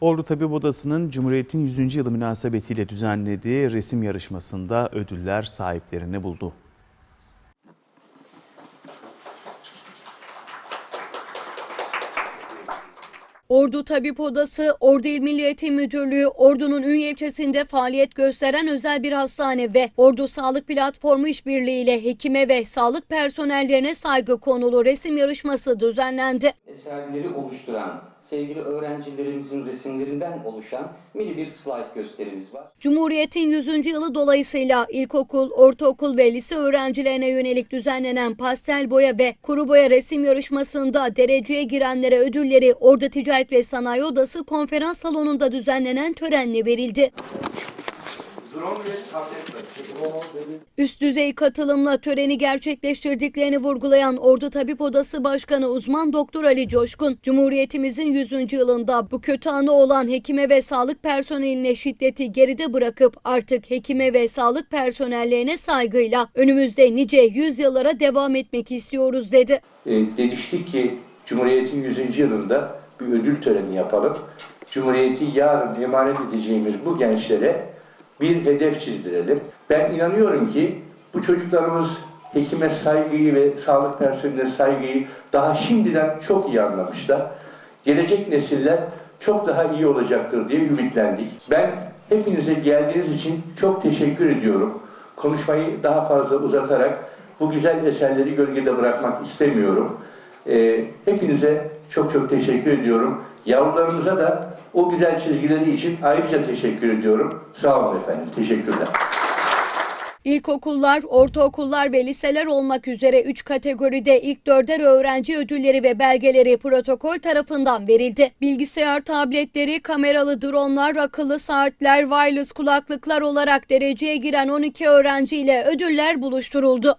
Ordu Tabip Odası'nın Cumhuriyet'in 100. yılı münasebetiyle düzenlediği resim yarışmasında ödüller sahiplerini buldu. Ordu Tabip Odası, Ordu İl Milli Eğitim Müdürlüğü, Ordu'nun Ünye ilçesinde faaliyet gösteren özel bir hastane ve Ordu Sağlık Platformu işbirliği ile hekime ve sağlık personellerine saygı konulu resim yarışması düzenlendi. eserleri oluşturan sevgili öğrencilerimizin resimlerinden oluşan mini bir slide gösterimiz var. Cumhuriyet'in 100. yılı dolayısıyla ilkokul, ortaokul ve lise öğrencilerine yönelik düzenlenen pastel boya ve kuru boya resim yarışmasında dereceye girenlere ödülleri Ordu Ticaret ve Sanayi Odası konferans salonunda düzenlenen törenle verildi. Üst düzey katılımla töreni gerçekleştirdiklerini vurgulayan Ordu Tabip Odası Başkanı uzman Doktor Ali Coşkun, Cumhuriyetimizin 100. yılında bu kötü anı olan hekime ve sağlık personeline şiddeti geride bırakıp artık hekime ve sağlık personellerine saygıyla önümüzde nice yüzyıllara devam etmek istiyoruz dedi. e, demiştik ki Cumhuriyet'in 100. yılında bir ödül töreni yapalım. Cumhuriyeti yarın emanet edeceğimiz bu gençlere bir hedef çizdirelim. Ben inanıyorum ki bu çocuklarımız hekime saygıyı ve sağlık personeline saygıyı daha şimdiden çok iyi anlamışlar. Gelecek nesiller çok daha iyi olacaktır diye ümitlendik. Ben hepinize geldiğiniz için çok teşekkür ediyorum. Konuşmayı daha fazla uzatarak bu güzel eserleri gölgede bırakmak istemiyorum. Ee, hepinize çok çok teşekkür ediyorum. Yavrularımıza da o güzel çizgileri için ayrıca teşekkür ediyorum. Sağ olun efendim. Teşekkürler. İlkokullar, ortaokullar ve liseler olmak üzere 3 kategoride ilk dörder öğrenci ödülleri ve belgeleri protokol tarafından verildi. Bilgisayar tabletleri, kameralı dronlar, akıllı saatler, wireless kulaklıklar olarak dereceye giren 12 öğrenci ile ödüller buluşturuldu.